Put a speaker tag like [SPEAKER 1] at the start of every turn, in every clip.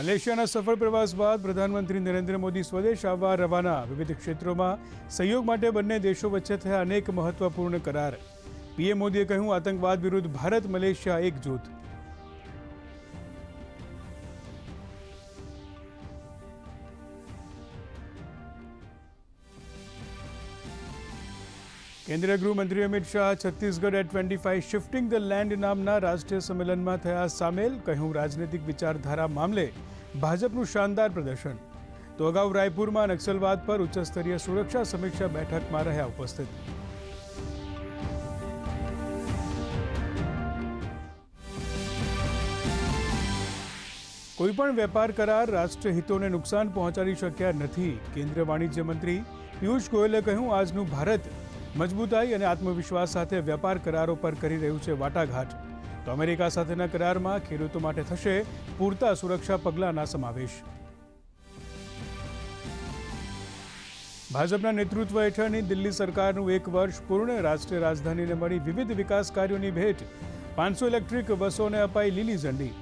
[SPEAKER 1] મલેશિયાના સફળ પ્રવાસ બાદ પ્રધાનમંત્રી નરેન્દ્ર મોદી સ્વદેશ આવવા રવાના વિવિધ ક્ષેત્રોમાં સહયોગ માટે બંને દેશો વચ્ચે થયા અનેક મહત્વપૂર્ણ કરાર પીએમ મોદીએ કહ્યું આતંકવાદ વિરુદ્ધ ભારત મલેશિયા એકજૂથ કેન્દ્રીય ગૃહમંત્રી Amit Shah Chhattisgarh at twenty five shifting the land નામના રાષ્ટ્રીય સંમેલનમાં થયા સામેલ કહ્યું રાજનૈતિક વિચારધારા મામલે ભાજપનું શાનદાર પ્રદર્શન. તો અગાઉ રાયપુરમાં નક્સલવાદ પર ઉચ્ચસ્તરીય સુરક્ષા સમીક્ષા બેઠકમાં રહ્યા ઉપસ્થિત. કોઈપણ વેપાર કરાર રાષ્ટ્રીય હિતોને નુકસાન પહોંચાડી શક્યા નથી, કેન્દ્રીય વાણિજ્ય મંત્રી પિયુષ ગોયલે કહ્યું, આજનું ભારત મજબૂતાઈ અને આત્મવિશ્વાસ સાથે વેપાર કરારો પર કરી રહ્યું છે વાટાઘાટ. તો અમેરિકા સાથેના કરારમાં ખેડૂતો માટે થશે પૂરતા સુરક્ષા પગલાંના સમાવેશ. ભાજપના નેતૃત્વ હેઠળની દિલ્હી સરકારનું એક વર્ષ પૂર્ણ, રાષ્ટ્રીય રાજધાનીને મળી વિવિધ વિકાસ કાર્યોની ભેટ. પાંચસો ઇલેક્ટ્રિક બસોને અપાઈ લીલી ઝંડી.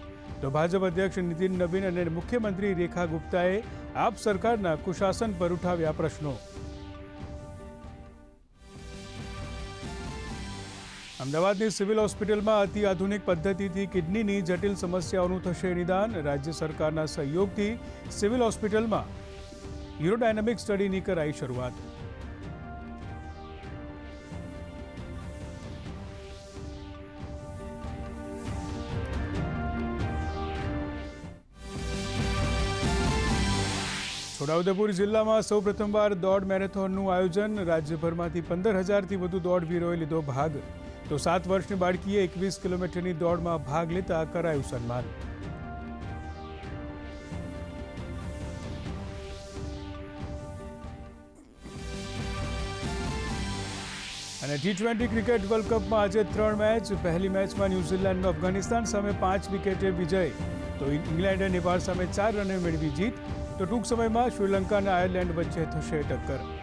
[SPEAKER 1] તો ભાજપ અધ્યક્ષ નીતિન નવીન અને મુખ્યમંત્રી રેખા ગુપ્તાએ આપ સરકારના કુશાસન પર ઉઠાવ્યા પ્રશ્નો. અમદાવાદની સિવિલ હોસ્પિટલમાં અતિ આધુનિક પદ્ધતિથી કિડનીની જટિલ સમસ્યાઓનું થશે નિદાન. રાજ્ય સરકારના સહયોગથી સિવિલ હોસ્પિટલમાં યુરોડાયનેમિક સ્ટડીની કરાઈ શરૂઆત. છોટાઉદેપુર જિલ્લામાં સૌ પ્રથમવાર દોડ મેરેથોનનું આયોજન. રાજ્યભરમાંથી પંદર હજારથી વધુ દોડવીરોએ લીધો ભાગ. તો સાત વર્ષની બાળકીએ એકવીસ કિલોમીટરની દોડમાં ભાગ લેતા કરાયું સન્માન. અને ટી ટ્વેન્ટી ક્રિકેટ વર્લ્ડ કપમાં આજે ત્રણ મેચ. પહેલી મેચમાં ન્યૂઝીલેન્ડનો અફઘાનિસ્તાન સામે પાંચ વિકેટે વિજય. તો ઇંગ્લેન્ડે નેપાળ સામે ચાર રને મેળવી જીત. તો ટૂંક સમયમાં શ્રીલંકા અને આયર્લેન્ડ વચ્ચે થશે ટક્કર.